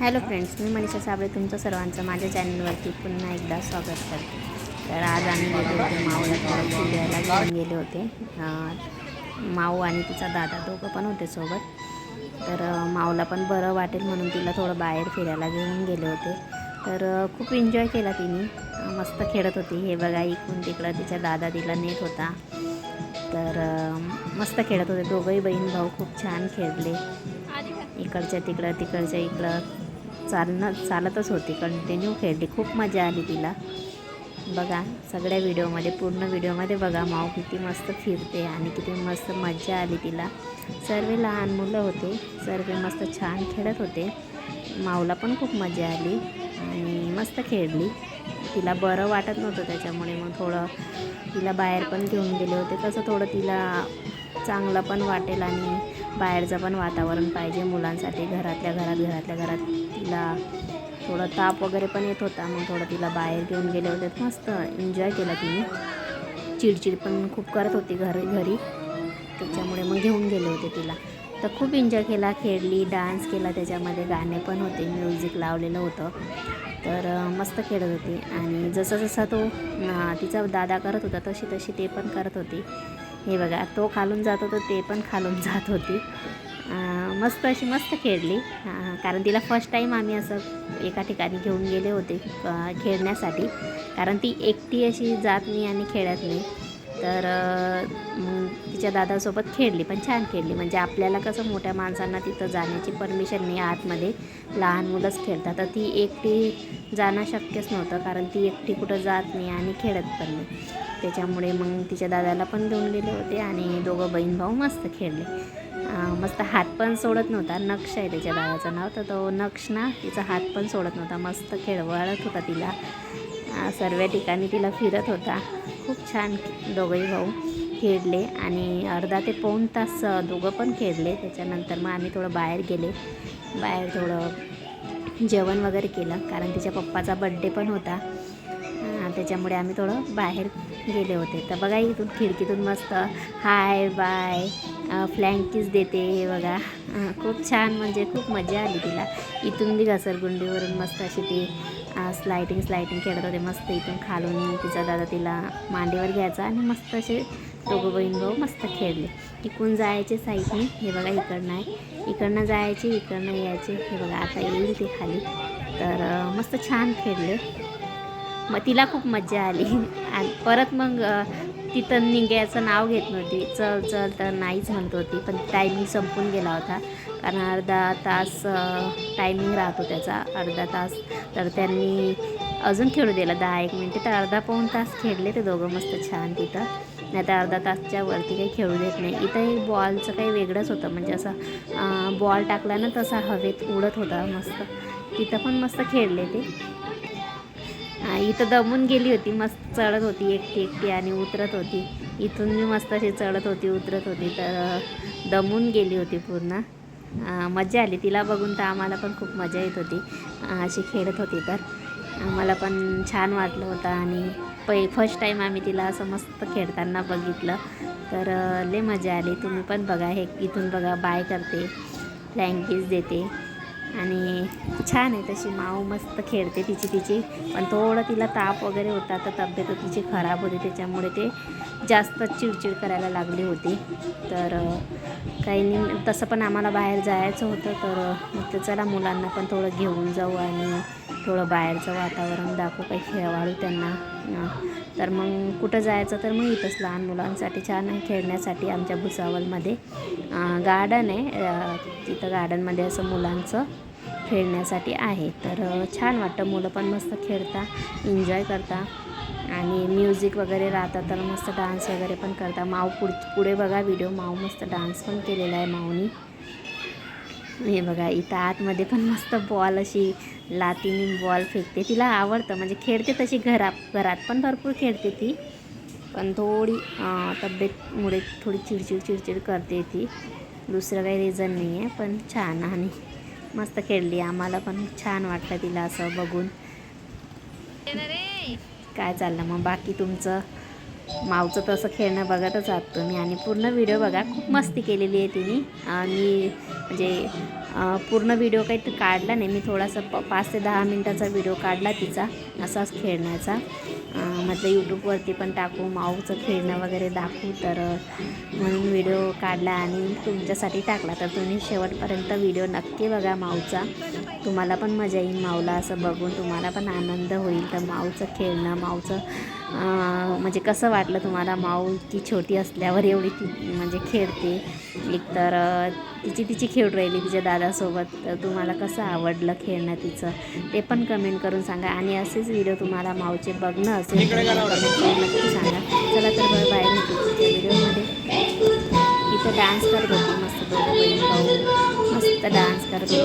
Hello friends मी मनीषा साबळे तुमचं सर्वांचं माझ्या चॅनलवरती पुन्हा एकदा स्वागत करते. तर आज आम्ही गेलो होतो माऊला थोडं फिरायला घेऊन गेले होते. माऊ आणि तिचा दादा दोघं पण होते सोबत. तर माऊला पण बरं वाटेल म्हणून तिला थोडं बाहेर फिरायला घेऊन गेले होते. तर खूप एन्जॉय केला तिने. मस्त खेळत होती. हे बघा इकडून तिकडं तिच्या दादा तिला नेत होता. तर मस्त खेळत होते. दोघंही बहीण भाऊ खूप छान खेळले. इकडच्या तिकडं तिकडच्या इकडं. चालणं चालतच होती. कंटिन्यू खेळली. खूप मजा आली तिला. बघा सगळ्या व्हिडिओमध्ये पूर्ण व्हिडिओमध्ये बघा माऊ किती मस्त फिरते आणि किती मस्त मजा आली तिला. सर्व लहान मुलं होते. सर्व मस्त छान खेळत होते. माऊला पण खूप मजा आली आणि मस्त खेळली. तिला बरं वाटत नव्हतं त्याच्यामुळे मग थोडं तिला बाहेर पण घेऊन गेले होते. कसं थोडं तिला चांगलं पण वाटेल आणि बाहेरचं पण वातावरण पाहिजे मुलांसाठी. घरातल्या घरात घरातल्या घरात तिला थोडं ताप वगैरे पण येत होता. मग थोडं तिला बाहेर घेऊन गेले होते. मस्त एन्जॉय केला तिने. चिडचिड पण खूप करत होती घरी घरी. त्याच्यामुळे मग घेऊन गेले होते तिला. तर खूप एन्जॉय केला. खेळली डान्स केला. त्याच्यामध्ये गाणे पण होते. म्युझिक लावलेलं होतं. तर मस्त खेळत होती. आणि जसं जसा तो तिचा दादा करत होता तशी तशी ते पण करत होती. हे बघा तो खालून जात होतो ते पण खालून जात होती. मस्त अशी मस्त खेळली. कारण तिला फर्स्ट टाईम आम्ही असं एका ठिकाणी घेऊन गेले होते खेळण्यासाठी. कारण ती एकटी अशी जात नाही आणि खेळत नाही. तर तिच्या दादासोबत खेळली पण छान खेळली. म्हणजे आपल्याला कसं मोठ्या माणसांना तिथं जाण्याची परमिशन नाही आतमध्ये. लहान मुलंच खेळतात. तर ती एकटी जाणं शक्यच नव्हतं कारण ती एकटी कुठं जात नाही आणि खेळत पण नाही. त्याच्यामुळे मग तिच्या दादाला पण घेऊन गेले होते आणि दोघं बहीण भाऊ मस्त खेळले. मस्त हात पण सोडत नव्हता. नक्ष आहे त्याच्या दादाचं नाव. तर तो नक्ष ना तिचा हात पण सोडत नव्हता. मस्त खेळवळत होता तिला. सर्व ठिकाणी तिला फिरत होता. खूप छान दोघंही भाऊ खेळले आणि अर्धा ते पाऊण तास दोघं पण खेळले. त्याच्यानंतर मग आम्ही थोडं बाहेर गेले. बाहेर थोडं जेवण वगैरे केलं कारण तिच्या पप्पाचा बड्डे पण होता. त्याच्यामुळे आम्ही थोडं बाहेर गेले होते. तर बघा इथून खिडकीतून मस्त हाय बाय फ्लँकीज देते हे बघा. खूप छान म्हणजे खूप मजा आली तिला. इथून बी घसरगुंडीवरून मस्त अशी ती स्लायटिंग स्लायटिंग खेळत होते मस्त इथून खालून तिचा दादा तिला मांडीवर घ्यायचा आणि मस्त असे दोघं बहीण भाऊ मस्त खेळले. इकडून जायचे साईडने हे बघा इकडनं आहे. इकडनं जायचे इकडनं यायचे. हे बघा आता येईल ते खाली. तर मस्त छान खेळले. मग तिला खूप मजा आली. आणि परत मग तिथं निघायचं नाव घेत नव्हती. चल चल तर नाहीच म्हणत होती पण टायमिंग संपून गेला होता. कारण अर्धा तास टायमिंग राहतो त्याचा अर्धा तास. तर त्यांनी अजून खेळू दिला दहा एक मिनटे तर अर्धा पाऊण तास खेळले ते दोघं मस्त छान तिथं. नाही तर अर्धा तासच्या वरती काही खेळू देत नाही. इथं बॉलचं काही वेगळंच होतं. म्हणजे असं बॉल टाकला ना तसा हवेत उडत होता मस्त. तिथं पण मस्त खेळले ते. इथं दमून गेली होती. मस्त चढत होती एकटी एकटी आणि उतरत होती. इथून मी मस्त अशी चढत होती उतरत होती. तर दमून गेली होती पूर्ण. मजा आली. तिला बघून तर आम्हाला पण खूप मजा येत होती. अशी खेळत होती तर. आम्हाला पण छान वाटलं होतं आणि पै फर्स्ट टाईम आम्ही तिला असं मस्त खेळताना बघितलं. तर लय मजा आली. तुम्ही पण बघा हे इथून बघा बाय करते. फ्लँकीज देते आणि छान आहे तशी माऊ मस्त खेळते तिची तिची. पण थोडं तिला ताप वगैरे होता तर तब्येत तिची खराब होती त्याच्यामुळे ते जास्त चिडचिड करायला लागली होती. तर काही नाही तसं पण आम्हाला बाहेर जायचं होतं तर मग चला मुलांना पण थोडं घेऊन जाऊ आणि थोडं बाहेरचं वातावरण दाखवू काही खेळवाडू त्यांना तर मग कुठं जायचं तर मग इथंच लहान मुलांसाठी छान खेळण्यासाठी आमच्या भुसावलमध्ये गार्डन आहे. तिथं गार्डनमध्ये असं मुलांचं खेळण्यासाठी आहे. तर छान वाटतं. मुलं पण मस्त खेळता एन्जॉय करता. आणि म्युझिक वगैरे राहतं तर मस्त डान्स वगैरे पण करता. माव पुढ पुढे बघा व्हिडिओ माव मस्त डान्स पण केलेला आहे माऊनी. हे बघा इथं आतमध्ये पण मस्त बॉल अशी लातीने बॉल फेकते. तिला आवडतं म्हणजे खेळते तशी घरात घरात पण भरपूर खेळते ती. पण थोडी तब्येतमुळे थोडी चिडचिड चिडचिड करते ती. दुसरं काही रिझन नाही आहे पण छान आणि मस्त खेळली. आम्हाला पण छान वाटलं तिला असं बघून. काय चाललं मग? बाकी तुमचं? मावचं तसं खेळणं बघतच आहात तुम्ही आणि पूर्ण व्हिडिओ बघा. खूप मस्ती केलेली आहे तिने. आणि म्हणजे पूर्ण व्हिडिओ काही काढला नाही. मी थोडासा प पाच ते दहा मिनटाचा व्हिडिओ काढला तिचा असाच खेळण्याचा. म्हटलं यूट्यूबवरती पण टाकू माऊचं खेळणं वगैरे दाखवू. तर म्हणून व्हिडिओ काढला आणि तुमच्यासाठी टाकला. तर तुम्ही शेवटपर्यंत व्हिडिओ नक्की बघा माऊचा. तुम्हाला पण मजा येईल माऊला असं बघून. तुम्हाला पण आनंद होईल. तर माऊचं खेळणं माऊचं म्हणजे कसं वाटलं तुम्हाला माऊ ती छोटी असल्यावर एवढी ती म्हणजे खेळते? एकतर तिची तिची खेळ राहिली तिच्या दादासोबत. तर तुम्हाला कसं आवडलं खेळणं तिचं? ते पण कमेंट करून सांगा. आणि असेच व्हिडिओ तुम्हाला माऊचे बघणं असेल तर नक्की सांगा. चला तर बरं बाहेर भेटू व्हिडिओमध्ये इथं डान्स करत होती मस्त दोघं बहीण भाऊ. मस्त डान्स करतो.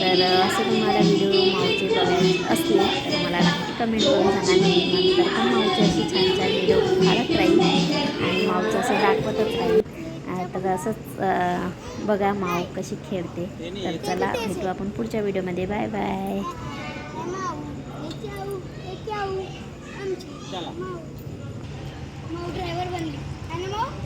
तर असं तुम्हाला व्हिडिओ मावचे बघायचे असतील तर मला नक्की कमेंट करून सांगा. मी नंतर पण मावचे अशी छान छान व्हिडिओ काढत राहील आणि माऊचं असं दाखवतच राहील तर असंच बघा माव कशी खेळते. तर चला भेटू आपण पुढच्या व्हिडिओमध्ये बाय बाय ड्रायव्हर बनली आणि मग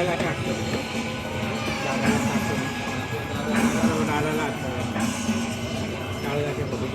दादाला टाकतो दादाला टाकतो दादाला आता काळजाच्या फोटो